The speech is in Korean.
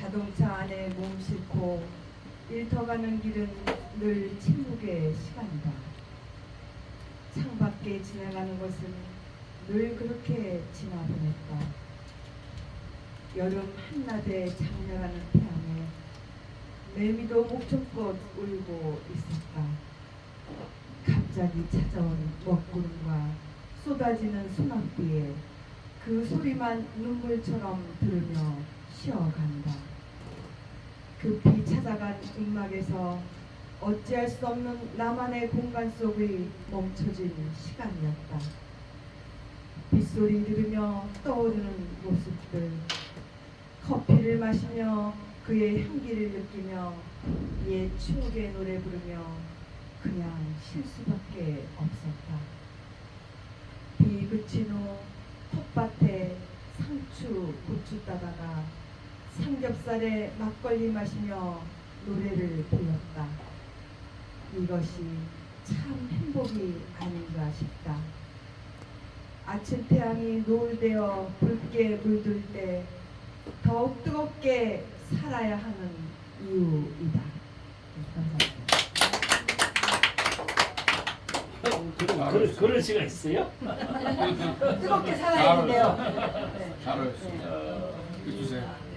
자동차 안에 몸 싣고 일터 가는 길은 늘 침묵의 시간이다. 창밖에 지나가는 것은 늘 그렇게 지나보냈다. 여름 한낮에 장렬하는 태양에 매미도 목청껏 울고 있었다. 갑자기 찾아온 먹구름과 쏟아지는 소낙비에 그 소리만 눈물처럼 들으며 쉬어간다. 급히 찾아간 음악에서 어찌할 수 없는 나만의 공간 속의 멈춰진 시간이었다. 빗소리 들으며 떠오르는 모습들, 커피를 마시며 그의 향기를 느끼며 옛 추억의 노래 부르며 그냥 쉴 수밖에 없었다. 비 그친 후 텃밭에 상추, 고추 따다가 삼겹살에 막걸리 마시며 노래를 불렀다. 이것이 참 행복이 아닌가 싶다. 아침 태양이 노을되어 붉게 물들 때 더욱 뜨겁게 살아야 하는 이유이다. 네, 감사합니다. 그럴, 그럴 수가 있어요? 뜨겁게 살아야 된대요. 네. 잘하셨습니다. 어, 해주세요.